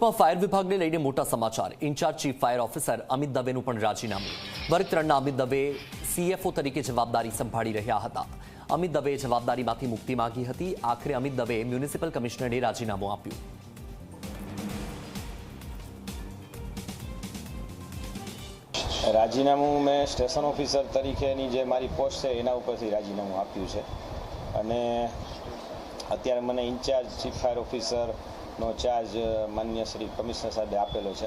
રાજકોટમાં ફાયર વિભાગને લઈને મોટા સમાચાર. Incharge chief fire officer Amit દવેનું પણ રાજીનામું. વર્ગ ત્રણના અમિત દવે સીએફઓ તરીકે જવાબદારી સંભાળી રહ્યા હતા. અમિત દવેએ જવાબદારીમાંથી મુક્તિ માંગી હતી. આખરે અમિત દવેએ મ્યુનિસિપલ કમિશનરને રાજીનામું આપ્યું. રાજીનામું મેં સ્ટેશન ઓફિસર તરીકેની જે મારી પોસ્ટ છે, એના ઉપરથી રાજીનામું આપ્યું છે. અને અત્યારે મને ઇન્ચાર્જ ચીફ ફાયર ઓફિસરનો ચાર્જ માન્ય શ્રી કમિશનર સાહેબે આપેલો છે.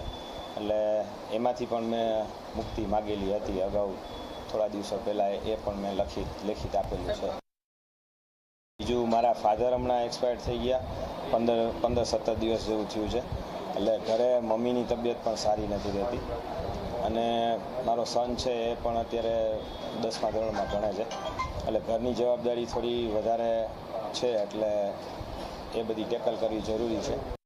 એટલે એમાંથી પણ મેં મુક્તિ માગેલી હતી અગાઉ. થોડા દિવસો પહેલાં એ પણ મેં લખિત લેખિત આપેલું છે. બીજું મારા ફાધર હમણાં એક્સપાયર થઈ ગયા. પંદર પંદર, સત્તર દિવસ જેવું થયું છે. એટલે ઘરે મમ્મીની તબિયત પણ સારી નથી રહેતી. અને મારો સન છે એ પણ અત્યારે દસમા ધોરણમાં ભણે છે. એટલે ઘરની જવાબદારી થોડી વધારે છે, એટલે એ બધી ટેકલ કરવી જરૂરી છે.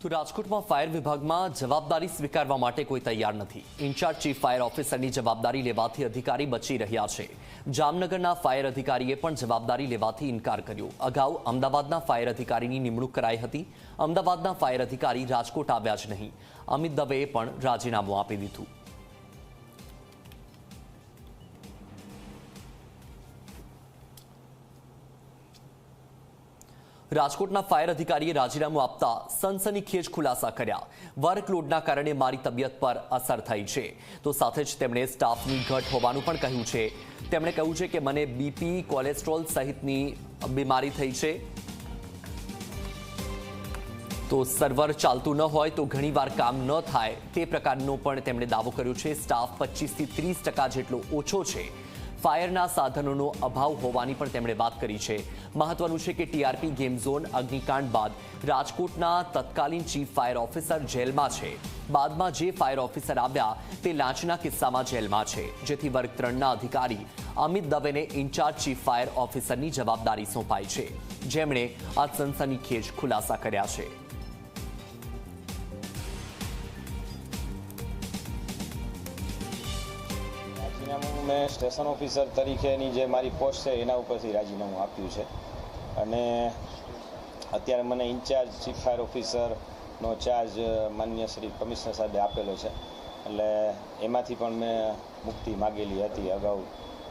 તો રાજકોટમાં ફાયર વિભાગમાં જવાબદારી સ્વીકારવા માટે કોઈ તૈયાર નથી. ઇન્ચાર્જ ચીફ ફાયર ઓફિસરની જવાબદારી લેવાથી અધિકારી બચી રહ્યા છે. જામનગરના ફાયર અધિકારીએ પણ જવાબદારી લેવાથી ઇનકાર કર્યો. અગાઉ અમદાવાદના ફાયર અધિકારીની નિમણૂક કરાઈ હતી. અમદાવાદના ફાયર અધિકારી રાજકોટ આવ્યા જ નહીં. અમિત દવેએ પણ રાજીનામું આપી દીધું. રાજકોટના ફાયર અધિકારીએ રાજીનામું આપતા સનસનીખેજ ખુલાસા કર્યા. વર્કલોડના કારણે મારી તબિયત પર અસર થઈ છે. તો સાથે જ તેમણે સ્ટાફની ઘટ હોવાનું પણ કહ્યું છે. તેમણે કહ્યું છે કે મને બીપી, કોલેસ્ટ્રોલ સહિતની બીમારી થઈ છે. તો સર્વર ચાલતું ન હોય તો ઘણીવાર કામ ન થાય તે પ્રકારનો પણ તેમણે દાવો કર્યો છે. સ્ટાફ પચીસથી ત્રીસ જેટલો ઓછો છે. ફાયરના સાધનોનો અભાવ હોવાની પણ તેમણે વાત કરી છે. મહત્વનું છે કે ટીઆરપી ગેમ ઝોન અગ્નિકાંડ બાદ રાજકોટના તત્કાલીન ચીફ ફાયર ઓફિસર જેલમાં છે. બાદમાં જે ફાયર ઓફિસર આવ્યા તે લાંચના કિસ્સામાં જેલમાં છે. જેથી વર્ગ ત્રણના અધિકારી અમિત દવેને ઇન્ચાર્જ ચીફ ફાયર ઓફિસરની જવાબદારી સોંપાઈ છે. જેમણે આ સનસનીખેજ ખુલાસા કર્યા છે. મેં સ્ટેશન ઓફિસર તરીકેની જે મારી પોસ્ટ છે, એના ઉપરથી રાજીનામું આપ્યું છે. અને અત્યારે મને ઇન્ચાર્જ ચીફ ફાયર ઓફિસરનો ચાર્જ માન્ય શ્રી કમિશનર સાહેબે આપેલો છે. એટલે એમાંથી પણ મેં મુક્તિ માગેલી હતી અગાઉ,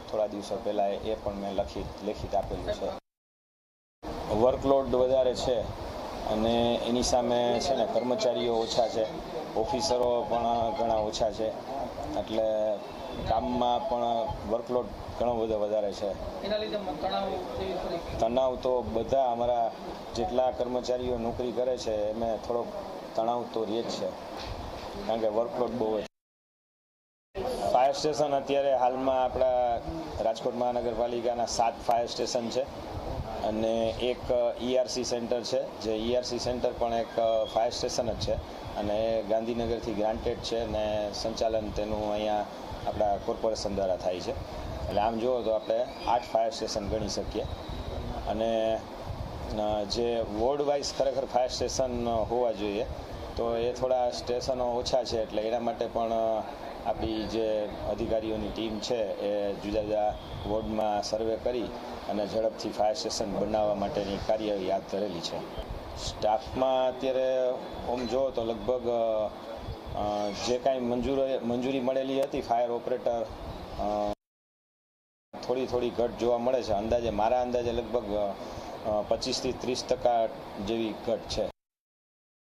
થોડા દિવસો પહેલાં એ પણ મેં લખિત લેખિત આપેલું છે. વર્કલોડ વધારે છે અને એની સામે છે ને કર્મચારીઓ ઓછા છે, ઓફિસરો પણ ઘણા ઓછા છે. એટલે કામમાં પણ વર્કલોડ ઘણો બધો વધારે છે. તણાવ તો બધા અમારા જેટલા કર્મચારીઓ નોકરી કરે છે એમાં થોડોક તણાવ તો રહે જ છે. કારણ કે વર્કલોડ બહુ જ ફાયર સ્ટેશન અત્યારે હાલમાં આપણા રાજકોટ મહાનગરપાલિકાના સાત ફાયર સ્ટેશન છે. અને એક ઈઆરસી સેન્ટર છે, જે ઈઆરસી સેન્ટર પણ એક ફાયર સ્ટેશન જ છે અને એ ગાંધીનગરથી ગ્રાન્ટેડ છે અને સંચાલન તેનું અહીંયા આપણા કોર્પોરેશન દ્વારા થાય છે. એટલે આમ જુઓ તો આપણે આઠ ફાયર સ્ટેશન ગણી શકીએ. અને જે વોર્ડ વાઇઝ ખરેખર ફાયર સ્ટેશન હોવા જોઈએ. તો એ થોડા સ્ટેશનો ઓછા છે એટલે એના માટે પણ આપણી જે અધિકારીઓની ટીમ છે એ જુદા જુદા વોર્ડમાં સર્વે કરી અને ઝડપથી ફાયર સ્ટેશન બનાવવા માટેની કાર્યવાહી હાથ ધરેલી છે. સ્ટાફમાં અત્યારે આમ જુઓ તો લગભગ જે કાંઈ મંજૂરી મંજૂરી મળેલી હતી ફાયર ઓપરેટર થોડી થોડી ઘટ જોવા મળે છે. અંદાજે મારા અંદાજે લગભગ પચીસથી ત્રીસ ટકા જેવી ઘટ છે.